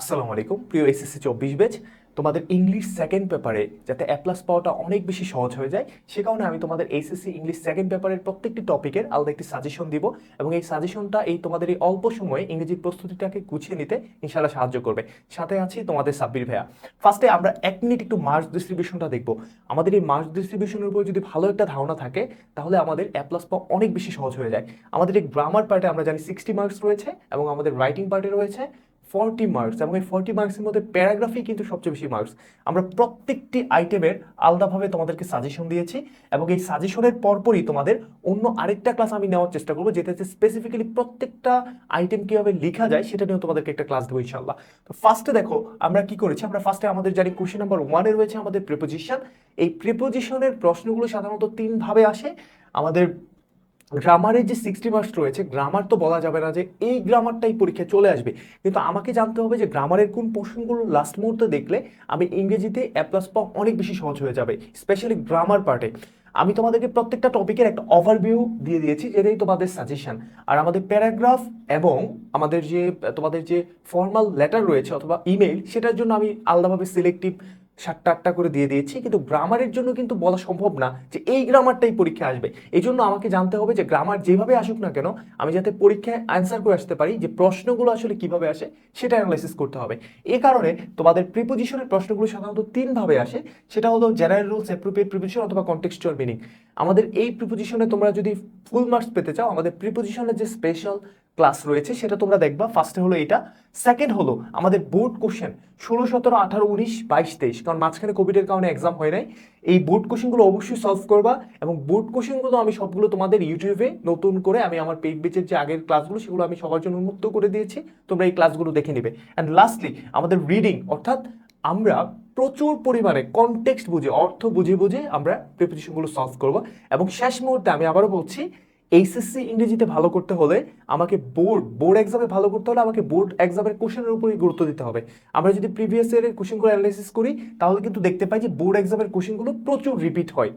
আসসালামু আলাইকুম। প্রিয় এসএসসি চব্বিশ বেচ তোমাদের ইংলিশ সেকেন্ড পেপারে যাতে অ্যাপ্লাস প্লাস পাওয়াটা অনেক বেশি সহজ হয়ে যায়, সে কারণে আমি তোমাদের এসএসসি ইংলিশ সেকেন্ড পেপারের প্রত্যেকটি টপিকের আলাদা একটি সাজেশন দিব এবং এই সাজেশনটা এই তোমাদের এই অল্প সময়ে ইংরেজি প্রস্তুতিটাকে গুছিয়ে নিতে ইনশাল্লাহ সাহায্য করবে। সাথে আছি তোমাদের সাব্বির ভাইয়া। ফার্স্টে আমরা এক মিনিট একটু মার্কস ডিস্ট্রিবিউশনটা দেখব। আমাদের এই মার্কস ডিস্ট্রিবিউশনের উপর যদি ভালো একটা ধারণা থাকে, তাহলে আমাদের অ্যাপ্লাস পাওয়া অনেক বেশি সহজ হয়ে যায়। আমাদের এই গ্রামার পার্টে আমরা জানি সিক্সটি মার্কস রয়েছে এবং আমাদের রাইটিং পার্টে রয়েছে। ফর্টি মার্কস এবং এই ফর্টি মার্কসের মধ্যে প্যারাগ্রাফি কিন্তু সবচেয়ে বেশি মার্কস আমরা প্রত্যেকটি আইটেমের আলাদাভাবে তোমাদেরকে সাজেশন দিয়েছি, এবং এই সাজেশনের পরপরই তোমাদের অন্য আরেকটা ক্লাস আমি নেওয়ার চেষ্টা করব, যেটাতে স্পেসিফিক্যালি প্রত্যেকটা আইটেম কীভাবে লেখা যায় সেটা নিয়েও তোমাদেরকে একটা ক্লাস দেবো ইনশাল্লাহ তো ফার্স্টে দেখো, আমরা কি করেছি? আমরা ফার্স্টে আমাদের জানি কোশ্চেন নাম্বার ওয়ানে রয়েছে আমাদের প্রিপোজিশন এই প্রিপোজিশনের প্রশ্নগুলো সাধারণত তিনভাবে আসে। আমাদের গ্রামারের যে সিক্সটি মার্কস রয়েছে গ্রামার তো বলা যাবে না যে এই গ্রামারটাই পরীক্ষায় চলে আসবে। কিন্তু আমাকে জানতে হবে যে গ্রামারের কোন পোর্শনগুলো লাস্ট মুহূর্তে দেখলে আমি ইংরেজিতে অ্যাপ্লাস পাওয়া অনেক বেশি সহজ হয়ে যাবে স্পেশালি গ্রামার পার্টে আমি তোমাদেরকে প্রত্যেকটা টপিকের একটা ওভারভিউ দিয়ে দিয়েছি যেটাই তোমাদের সাজেশন আর আমাদের প্যারাগ্রাফ এবং আমাদের যে, তোমাদের যে ফর্মাল লেটার রয়েছে অথবা ইমেইল সেটার জন্য আমি আলাদাভাবে সিলেক্টিভ সাতটা আটটা করে দিয়ে দিয়েছি, কিন্তু গ্রামারের জন্য কিন্তু বলা সম্ভব না যে এই গ্রামারটাই পরীক্ষায় আসবে। এই জন্য আমাকে জানতে হবে যে গ্রামার যেভাবে আসুক না কেন, আমি যাতে পরীক্ষায় অ্যান্সার করে আসতে পারি যে প্রশ্নগুলো আসলে কীভাবে আসে, সেটা অ্যানালাইসিস করতে হবে। এ কারণে তোমাদের প্রিপোজিশনের প্রশ্নগুলো সাধারণত তিনভাবে আসে, সেটা হলো জেনারেল রুলস অ্যাপ্রোপ্রিয়েট প্রিপোজিশন অথবা কন্টেক্সচুয়াল মিনিং আমাদের এই প্রিপোজিশনে তোমরা যদি ফুল মার্কস পেতে চাও, আমাদের প্রিপোজিশনের যে স্পেশাল ক্লাস রয়েছে, সেটা তোমরা দেখবা। ফার্স্টে হলো এটা। সেকেন্ড হলো আমাদের বোর্ড কোশ্চেন ষোলো, সতেরো, আঠারো, উনিশ, বাইশ, তেইশ। কারণ মাঝখানে কোভিডের কারণে এক্সাম হয় নাই। এই বোর্ড কোশ্চেনগুলো অবশ্যই সলভ করবা এবং বোর্ড কোশ্চেনগুলো আমি সবগুলো তোমাদের ইউটিউবে নতুন করে আমি আমার পেইড বেচের যে আগের ক্লাসগুলো সেগুলো আমি সবার জন্য উন্মুক্ত করে দিয়েছি। তোমরা এই ক্লাসগুলো দেখে নেবে। অ্যান্ড লাস্টলি আমাদের রিডিং অর্থাৎ আমরা প্রচুর পরিমাণে কনটেক্সট বুঝে, অর্থ বুঝে বুঝে আমরা প্রিপারেশনগুলো সলভ করব। এবং শেষ মুহূর্তে আমি আবারও বলছি এইচএসসি ইংরেজিতে ভালো করতে হলে আমাকে বোর্ড বোর্ড এক্সামে ভালো করতে হলে আমাকে বোর্ড এক্সামের কোশ্চেনের উপরই গুরুত্ব দিতে হবে। আমরা যদি প্রিভিয়াস ইয়ারের কোশ্চেনগুলো অ্যানালাইসিস করি, তাহলে কিন্তু দেখতে পাই যে বোর্ড এক্সামের কোশ্চেনগুলো প্রচুর রিপিট হয়।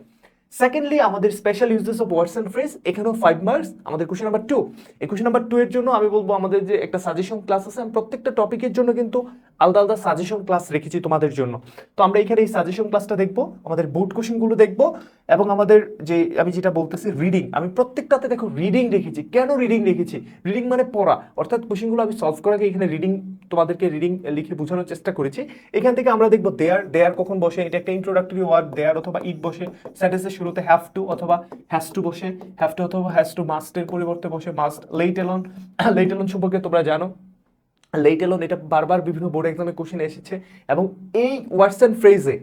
সেকেন্ডলি আমাদের special uses of words and phrase এখানেও ফাইভ মার্কস আমাদের কোশ্চেন নাম্বার টু এই কোশ্চেন নাম্বার টু এর জন্য আমি বলব আমাদের যে একটা সাজেশন ক্লাস আছে, আমি প্রত্যেকটা টপিকের জন্য কিন্তু আলাদা আলাদা সাজেশন ক্লাস রেখেছি তোমাদের জন্য। তো আমরা এখানে এই সাজেশন ক্লাসটা দেখব, আমাদের বোর্ড কোশ্চেনগুলো দেখব এবং আমাদের যে আমি যেটা বলতেছি রিডিং আমি প্রত্যেকটাতে দেখো রিডিং রেখেছি। কেন রিডিং রেখেছি? রিডিং মানে পড়া। অর্থাৎ কোশ্চেনগুলো আমি সলভ আগে এখানে রিডিং তোমাদেরকে রিডিং লিখে বোঝানোর চেষ্টা করেছি। এখান থেকে আমরা দেখব দেয়ার দেয়ার কখন বসে, এটা একটা ইন্ট্রোডাক্টরি ওয়ার্ড দেয়ার অথবা ইট বসে। সেন্টেন্সের শুরুতে হ্যাভ টু অথবা হ্যাজ টু বসে। হ্যাভ টু অথবা হ্যাজ টু মাস্টের পরিবর্তে বসে must let alone let alone সম্পর্কে তোমরা জানো। লেট এলন এটা বারবার বিভিন্ন বোর্ড এক্সামে কোশ্চেন এসেছে এবং এই ওয়ার্ডস অ্যান্ড ফ্রেজে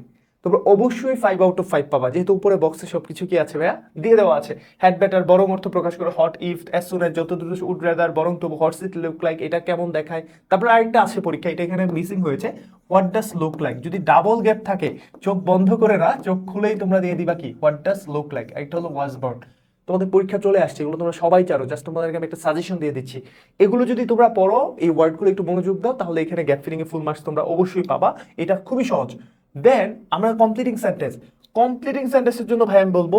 তোমরা অবশ্যই ফাইভ আউট অফ ফাইভ পাবা। যেহেতু উপরে বক্সে সব কিছু কি আছে ভাইয়া? দিয়ে দেওয়া আছে। হ্যাড ব্যাটার বরং অর্থ প্রকাশ করে হট ইফ অ্যাজ সুন যত দ্রুত উড রেদার বরং তবু হট সিট লুক লাইক এটা কেমন দেখায়? তারপরে আরেকটা আছে পরীক্ষা, এটা এখানে মিসিং হয়েছে। হোয়াট ডাস লুক লাইক যদি ডাবল গ্যাপ থাকে, চোখ বন্ধ করে না, চোখ খুলেই তোমরা দিয়ে দিবা কি? হোয়াট ডাস লুক লাইক একটা হলো ওয়াজ বার্ড তোমাদের পরীক্ষা চলে আসছে, এগুলো তোমরা সবাই জানো জাস্ট তোমাদেরকে আমি একটা সাজেশন দিয়ে দিচ্ছি। এগুলো যদি তোমরা পড়ো, এই ওয়ার্ডগুলো একটু মনোযোগ দাও, তাহলে এখানে গ্যাপ ফিলিং এ ফুল মার্কস তোমরা অবশ্যই পাবা, এটা খুবই সহজ। দেন আমরা কমপ্লিটিং সেন্টেন্স কমপ্লিটিং সেন্টেন্সের জন্য ভাই আমি বলব,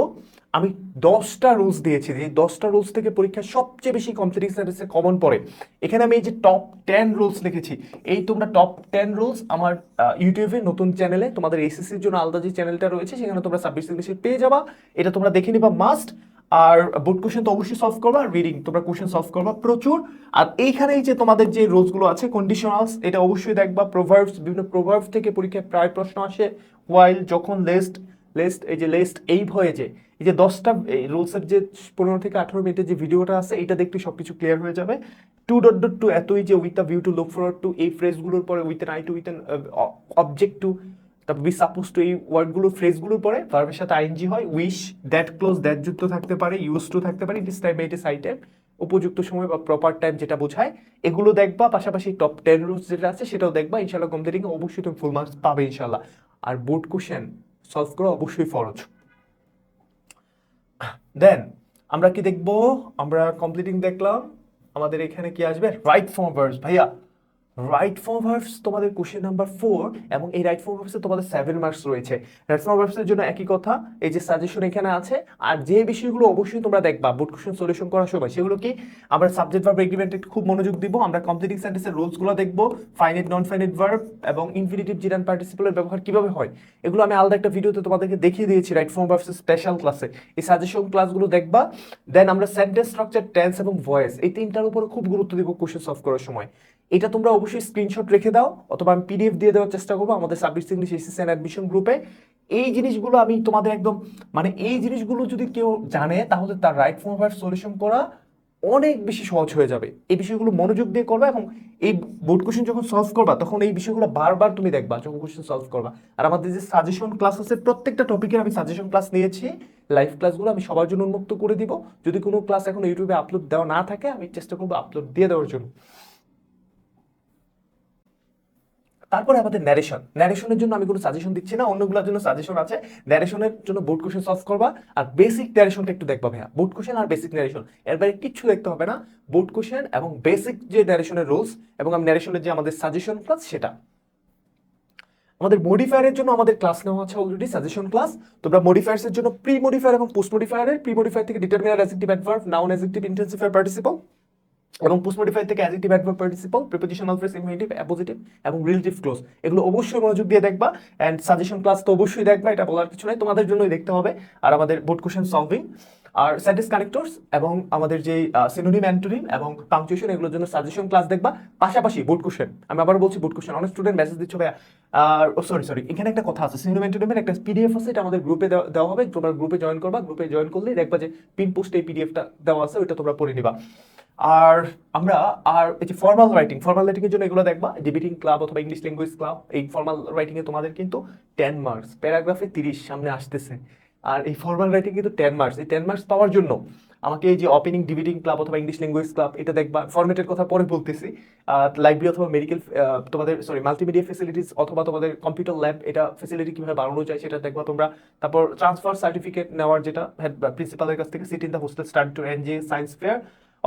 আমি দশটা রুলস দিয়েছি, এই দশটা রুলস থেকে পরীক্ষায় সবচেয়ে বেশি কমপ্লিটিং সেন্টেন্সে কমন পড়ে। এখানে আমি এই যে টপ টেন রুলস লিখেছি, এই তোমরা টপ টেন রুলস আমার ইউটিউবে নতুন চ্যানেলে তোমাদের এসএসসির জন্য আলাদা যে চ্যানেলটা রয়েছে, সেখানে তোমরা ইংলিশে পেয়ে যাবা, এটা তোমরা দেখে নিবা মাস্ট আর বোর্ড কোশ্চেন তো অবশ্যই সলভ করবা রিডিং তোমরা কোশ্চেন সলভ করবা প্রচুর। আর এইখানেই যে তোমাদের যে রোলসগুলো আছে কন্ডিশনালস এটা অবশ্যই দেখবা প্রোভার্বস বিভিন্ন প্রোভার্বস থেকে পরীক্ষায় প্রায় প্রশ্ন আসে। ওয়াইল যখন লেস্ট লেস্ট এই যে লেস্ট এই ভয়ে যে এই যে দশটা রুলসের যে পনেরো থেকে আঠারো মিনিটের যে ভিডিওটা আছে এটা দেখতে সব কিছু ক্লিয়ার হয়ে যাবে। টু ডট ডট টু এতই যে with the view to look forward to এই ফ্রেজগুলোর পরে with an eye to with an object to তারপর বি সাপোজ টু এই ওয়ার্ডগুলো ফ্রেজগুলোর পরে ভার্বের সাথে আইনজি হয় উইশ দ্যাট ক্লোজ দ্যাট যুক্ত থাকতে পারে ইউজ টু থাকতে পারে দিস টাইম এট সাইটে উপযুক্ত সময় বা প্রপার টাইম যেটা বোঝায়, এগুলো দেখবা, পাশাপাশি টপ টেন রুলস যেটা আছে সেটাও দেখবা ইনশাল্লাহ কমপ্লিটিং অবশ্যই তুমি ফুল মার্কস পাবে ইনশাল্লাহ আর বোর্ড কোশ্চেন সলভ করা অবশ্যই ফরজ। দেন আমরা কি দেখব? আমরা কমপ্লিটিং দেখলাম, আমাদের এখানে কি আসবে? রাইট ফর্ম ভার্স ভাইয়া। রাইট ফর্ম ভার্বস তোমাদের কোশ্চেন নাম্বার ফোর এবং এই রাইট ফর্ম ভার্বসে তোমাদের সেভেন মার্কস রয়েছে। রাইট ফর্ম ভার্বসের জন্য একই কথা, এই যে সাজেশন এখানে আছে, আর যে বিষয়গুলো অবশ্যই তোমরা দেখবা বোর্ড কোশ্চেন সলিউশন করার সময় সেগুলো কি আমরা সাবজেক্ট ভার্ব এগ্রিমেন্টে খুব মনোযোগ দিব। আমরা কমপ্লিটিং সেন্টেন্সের রুলসগুলো দেখব ফাইনাইট নন ফাইনাইট ভার্ব এবং ইনফিনিটিভ জিরান পার্টিসিপলের ব্যবহার কীভাবে হয়। এগুলো আমি আলাদা একটা ভিডিওতে তোমাদেরকে দেখিয়ে দিয়েছি রাইট ফর্ম ভার্বসের স্পেশাল ক্লাসে এই সাজেশন ক্লাসগুলো দেখবা দেন আমরা সেন্টেন্স স্ট্রাকচার টেন্স এবং ভয়েস এই তিনটার উপরে খুব গুরুত্ব দিব কোশ্চেন সলভ করার সময়। এটা তোমরা অবশ্যই স্ক্রিনশট রেখে দাও, অথবা আমি পিডিএফ দিয়ে দেওয়ার চেষ্টা করব আমাদের সাবজেক্ট ইংলিশ এসএসসি অ্যাডমিশন গ্রুপে এই জিনিসগুলো আমি তোমাদের একদম মানে এই জিনিসগুলো যদি কেউ জানে, তাহলে তার রাইট ফর্ম ভার্ব সলিউশন করা অনেক বেশি সহজ হয়ে যাবে। এই বিষয়গুলো মনোযোগ দিয়ে করবা এবং এই বোর্ড কোশ্চেন যখন সলভ করবা, তখন এই বিষয়গুলো বারবার তুমি দেখবা যখন কোশ্চেন সলভ করবা। আর আমাদের যে সাজেশন ক্লাস আছে, প্রত্যেকটা টপিকের আমি সাজেশন ক্লাস নিয়েছি। লাইভ ক্লাসগুলো আমি সবার জন্য উন্মুক্ত করে দিব। যদি কোনো ক্লাস এখন ইউটিউবে আপলোড দেওয়া না থাকে, আমি চেষ্টা করব আপলোড দিয়ে দেওয়ার জন্য। তারপরে আমাদের ন্যারেশন ন্যারেশনের জন্য আমি কোনো সাজেশন দিচ্ছি না, অন্যগুলোর জন্য সাজেশন আছে। ন্যারেশনের জন্য বোর্ড কোশ্চেন সলভ করবা। আর বেসিক ন্যারেশনটা একটু দেখবা ভাইয়া। বোর্ড কোশ্চেন আর বেসিক ন্যারেশন এর বাইরে কিচ্ছু দেখতে হবে না। বোর্ড কোশ্চেন এবং বেসিক যে ন্যারেশনের রুলস এবং আমি ন্যারেশনের যে আমাদের সাজেশন ক্লাস সেটা। আমাদের মডিফায়ারের জন্য আমাদের ক্লাস নেওয়া আছে অলরেডি সাজেশন ক্লাস তোমরা মডিফায়ার্স এর জন্য প্রি মডিফায়ার এবং পোস্ট মডিফায়ারের প্রি মডিফায়ার থেকে determiner adjective adverb noun adjective intensifier participle এবং পোস্ট মডিফাই থেকে adjective adverb participle prepositional phrase infinitive appositive এবং রিলেটিভ ক্লোজ এগুলো অবশ্যই মনোযোগ দিয়ে দেখবা এন্ড সাজেশন ক্লাস তো অবশ্যই দেখবা, এটা বলার কিছু নাই, তোমাদের জন্যই দেখতে হবে আর আমাদের বোর্ড কোশ্চেন সলভিং আর সেন্টেন্স কানেক্টরস এবং আমাদের যে সিনোনিম অ্যান্টোনিম এবং পাংচুয়েশন এগুলোর জন্য সাজেশন ক্লাস দেখবা। পাশাপাশি বোর্ড কোশ্চেন আমি আবার বলছি বোর্ড কোশ্চেন অনেক স্টুডেন্ট মেসেজ দিচ্ছ ভাইয়া। আর, ও সরি সরি এখানে একটা কথা আছে সিনোনিম অ্যান্টোনিমের একটা পিডিএফ আছে, এটা আমাদের গ্রুপে দেওয়া হবে, তোমরা গ্রুপে জয়েন করবা গ্রুপে জয়েন করলে দেখবা যে পিন পোস্টে এই পিডিএফটা দেওয়া আছে, ওইটা তোমরা পড়ে নিবা। আর আমরা আর এই যে ফর্মাল রাইটিং ফর্মাল রাইটিং এর জন্য এগুলো দেখবা ডিবেটিং ক্লাব অথবা ইংলিশ ল্যাঙ্গুয়েজ ক্লাব এই ফর্মাল রাইটিং এ তোমাদের কিন্তু টেন মার্কস প্যারাগ্রাফে তিরিশ সামনে আসতেছে। আর এই ফর্মাল রাইটিং কিন্তু টেন মার্কস এই টেন মার্কস পাওয়ার জন্য আমাকে এই যে ওপেনিং ডিবেটিং ক্লাব অথবা ইংলিশ ল্যাঙ্গুয়েজ ক্লাব এটা দেখবা ফরম্যাটের কথা পরে বলতেছি। লাইব্রেরি অথবা মেডিকেল তোমাদের সরি মাল্টিমিডিয়া ফেসিলিটিস অথবা তোমাদের কম্পিউটার ল্যাব এটা ফেসিলিটি কীভাবে বাড়ানো যায় সেটা দেখবা তোমরা। তারপর ট্রান্সফার সার্টিফিকেট নেওয়ার যেটা প্রিন্সিপালের কাছ থেকে seat in the hostel start to NJ science fair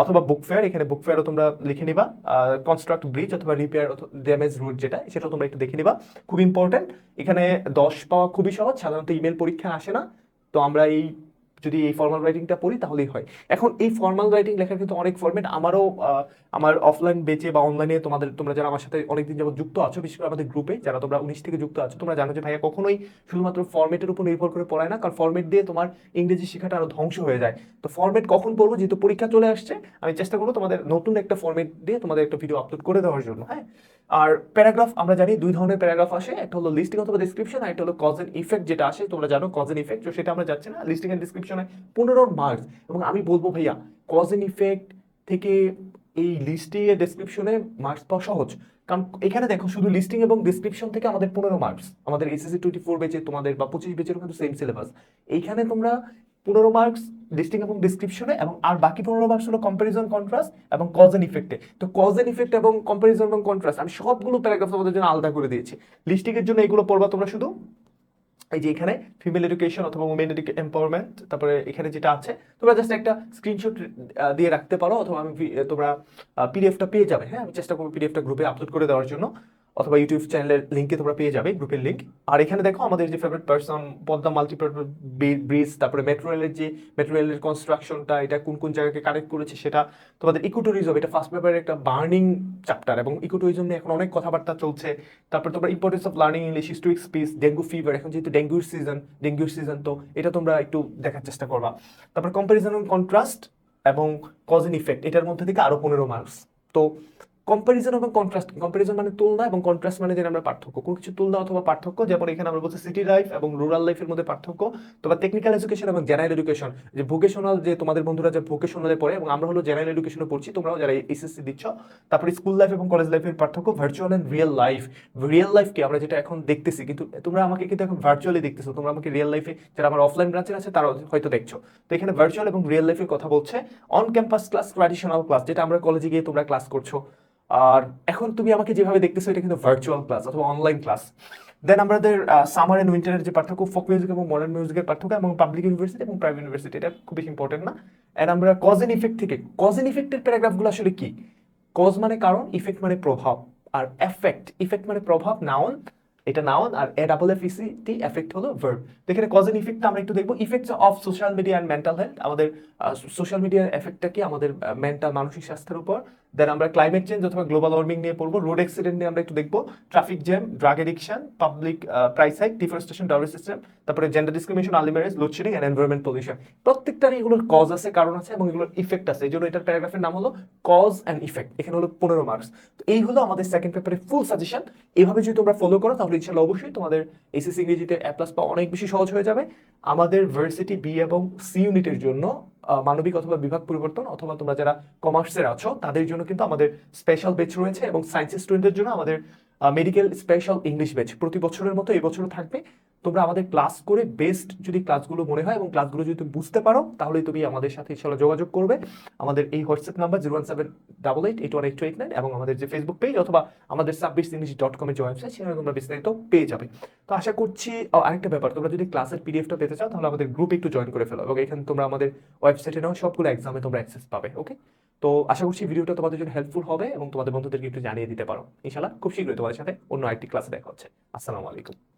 অথবা বুক ফেয়ার এখানে বুক ফেয়ারও তোমরা লিখে নিবা। কনস্ট্রাক্ট ব্রিজ অথবা রিপেয়ার ড্যামেজ রুট যেটা, সেটাও তোমরা একটু দেখে নিবা। খুব ইম্পর্টেন্ট এখানে দশ পাওয়া খুবই সহজ। সাধারণত ইমেল পরীক্ষা আসে না। তো আমরা এই যদি এই ফর্মাল রাইটিংটা পড়ি তাহলেই হয়। এখন এই ফর্মাল রাইটিং লেখার কিন্তু অনেক ফরম্যাট আমারও আমার অফলাইন বেচে বা অনলাইনে তোমাদের, তোমরা যারা আমার সাথে অনেকদিন যাবত যুক্ত আছো, বিশেষ করে আমাদের গ্রুপে যারা তোমরা উনিশ থেকে যুক্ত আছো, তোমরা জানো যে ভাইয়া কখনোই শুধুমাত্র ফর্মেটের উপর নির্ভর করে পড়ায় না, কারণ ফর্মেট দিয়ে তোমার ইংরেজি শেখাটা আরও ধ্বংস হয়ে যায়। তো ফর্মেট কখন পড়ব যেহেতু পরীক্ষা চলে আসছে, আমি চেষ্টা করব তোমাদের নতুন একটা ফর্মেট দিয়ে তোমাদের একটা ভিডিও আপলোড করে দেওয়ার জন্য হ্যাঁ? আর প্যারাগ্রাফ আমরা জানি দুই ধরনের প্যারাগ্রাফ আসে, একটা হলো লিস্টিং অথবা ডিসক্রিপশন আর একটা হলো কজ এন্ড ইফেক্ট যেটা আসে, তোমরা জানো কজ এন্ড ইফেক্ট তো সেটা আমরা যাচ্ছি না লিস্টিং এন্ড ডিসক্রিপশনে পনেরো মার্কস এবং আমি বলব ভাইয়া কজ এন্ড ইফেক্ট থেকে এই লিস্টিং এর ডিসক্রিপশনে মার্কস পাওয়া সহজ। কারণ এখানে দেখো শুধু লিস্টিং এবং ডিসক্রিপশন থেকে আমাদের পনেরো মার্কস আমাদের এসএসসি টোয়েন্টি ফোর বেচে তোমাদের বা পঁচিশ বেচেরও কিন্তু সেম সিলেবাস এইখানে তোমরা পনেরো মার্কস লিস্টিং এবং ডিসক্রিপশনে এবং আর বাকি পনেরো মার্কস হলো কম্পারিজন কন্ট্রাস্ট এবং কজ এন্ড ইফেক্টে তো কজ এন্ড ইফেক্ট এবং কম্পারিজন এবং কন্ট্রাস্ট আমি সবগুলো প্যারাগ্রাফ তোমাদের জন্য আলাদা করে দিয়েছি। লিস্টিং এর জন্য এগুলো পড়বা তোমরা শুধু এই যে এখানে ফিমেল এডুকেশন অথবা উমেন এম্পাওয়ারমেন্ট তারপরে এখানে যেটা আছে, তোমরা জাস্ট একটা স্ক্রিনশট দিয়ে রাখতে পারো অথবা আমি তোমরা পিডিএফটা পেয়ে যাবে হ্যাঁ? আমি চেষ্টা করব পিডিএফটা গ্রুপে আপলোড করে দেওয়ার জন্য। অথবা ইউটিউব চ্যানেলের লিঙ্কে তোমরা পেয়ে যাবে গ্রুপের লিঙ্ক আর এখানে দেখো আমাদের যে favourite person Padma multipurpose bridge তারপরে মেট্রো রেলের যে মেট্রো রেলের কনস্ট্রাকশনটা এটা কোন কোন জায়গাকে কানেক্ট করেছে সেটা তোমাদের ইকোটুরিজম এটা ফার্স্ট পেপারের একটা বার্নিং চ্যাপ্টার এবং ইকোটুরিজম নিয়ে এখন অনেক কথাবার্তা চলছে। তারপর তোমরা importance of learning English historic speech dengue fever এখন যেহেতু ডেঙ্গুর সিজন ডেঙ্গুর সিজন তো এটা তোমরা একটু দেখার চেষ্টা করবা। তারপর কম্পারিজন কন্ট্রাস্ট এবং কজ ইফেক্ট এটার মধ্যে থেকে আরও পনেরো মার্কস তো কম্পারিজন এবং কন্ট্রাস্ট কম্পারিজন মানে তুলনা এবং কন্ট্রাস্ট মানে যেন আমরা পার্থক্য। কোনো কিছু তুলনা অথবা পার্থক্য, যেমন এখানে আমরা বলছি সিটি লাইফ এবং রুরাল লাইফের মধ্যে পার্থক্য তোমার টেকনিক্যাল এডুকেশন এবং জেনারেল এডুকেশন যে ভোকেশনাল যে তোমাদের বন্ধুরা যে ভোকেশনালে পড়ে এবং আমরা হলো জেনারেল এডুকেশনে পড়ছি, তোমরাও যারা এসএসসি দিচ্ছ, তারপরে স্কুল লাইফ এবং কলেজ লাইফের পার্থক্য virtual and real life real লাইফকে আমরা যেটা এখন দেখতেছি, কিন্তু তোমরা আমাকে কিন্তু এখন ভার্চুয়ালি দেখতেছো। তোমরা আমাকে রিয়েল লাইফে যারা আমার অফলাইন ব্রাঞ্চের আছে তারা হয়তো দেখছ। তো এখানে ভার্চুয়াল এবং রিয়েল লাইফের কথা বলছে। On campus class traditional class যেটা আমরা কলেজে গিয়ে তোমরা ক্লাস করছ। আর এখন তুমি আমাকে যেভাবে দেখতেছো, এটা কিন্তু ভার্চুয়াল ক্লাস অথবা অনলাইন ক্লাস দেন আমাদের সামার এন্ড উইন্টারের যে পার্থক্য ফোক মিউজিক এবং মডার্ন মিউজিকের পার্থক্য এবং পাবলিক ইউনিভার্সিটি এবং প্রাইভেট ইউনিভার্সিটি এটা খুব বেশি ইম্পর্টেন্ট না। অ্যান্ড আমরা কজ এন্ড ইফেক্ট থেকে কজ এন্ড ইফেক্টের প্যারাগ্রাফগুলো আসলে কি? কজ মানে কারণ ইফেক্ট মানে প্রভাব। আর এফেক্ট ইফেক্ট মানে প্রভাব নাউন এটা noun R A double F T effect হলো ভার্ব তো এখানে কজ এন্ড ইফেক্ট আমরা একটু দেখব। Effects of social media and mental health আমাদের সোশ্যাল মিডিয়ার এফেক্টটা কি? আমাদের মেন্টাল মানসিক স্বাস্থ্যের উপর। দেন আমরা ক্লাইমেট চেঞ্জ অথবা গ্লোবাল ওয়ার্মিং নিয়ে পড়ব। রোড অ্যাক্সিডেন্ট নিয়ে আমরা একটু দেখব। Traffic jam drug addiction public price hike deforestation dowry system তারপরে gender discrimination early marriage loadshedding and environment pollution প্রত্যেকটারই এগুলোর কজ আছে, কারণ আছে এবং এগুলোর ইফেক্ট আছে। এই জন্য এটার প্যারাগ্রাফের নাম হলো কজ অ্যান্ড ইফেক্ট এখানে হলো পনেরো মার্কস তো এই হলো আমাদের সেকেন্ড পেপারের ফুল সাজেশন এভাবে যদি তোমরা ফলো করো, তাহলে ইনশাল্লাহ অবশ্যই তোমাদের এসএসসি ইংরেজিতে এ প্লাস পাওয়া অনেক বেশি সহজ হয়ে যাবে। আমাদের ভার্সিটি বি এবং সি ইউনিটের জন্য মানবিক অথবা বিভাগ পরিবর্তন অথবা তোমরা যারা কমার্সের আছো, তাদের জন্য কিন্তু আমাদের স্পেশাল বেচ রয়েছে এবং সায়েন্সের স্টুডেন্টদের জন্য আমাদের মেডিকেল স্পেশাল ইংলিশ বেচ প্রতি বছরের মতো এই বছরও থাকবে। তোমরা আমাদের ক্লাস করে বেস্ট যদি ক্লাসগুলো মনে হয় এবং ক্লাসগুলো যদি তুমি বুঝতে পারো তাহলে তুমি আমাদের সাথে ইনশাল্লাহ যোগাযোগ করবে। আমাদের এই WhatsApp number zero one seven double eight eight one eight two eight nine এবং আমাদের যে ফেসবুক পেজ অথবা আমাদের সাব্বিশ ইংলিশ ডট কমের যে ওয়েবসাইট সেখানে তোমরা বিস্তারিত পেয়ে যাবে। তো আশা করছি আরেকটা ব্যাপার, তোমরা যদি ক্লাসের পিডিএফটা পেতে চাও, তাহলে আমাদের গ্রুপে একটু জয়েন করে ফেলো। এবং এখানে তোমরা আমাদের ওয়েবসাইটে নাও, সবগুলো এক্সামে তোমরা অ্যাক্সেস পাবে ওকে তো আশা করছি ভিডিওটা তোমাদের জন্য হেল্পফুল হবে এবং তোমাদের বন্ধুদেরকে একটু জানিয়ে দিতে পারো। ইনশাল্লাহ খুব শীঘ্রই তোমাদের সাথে অন্য একটি ক্লাসে দেখা হচ্ছে। আসসালামু আলাইকুম।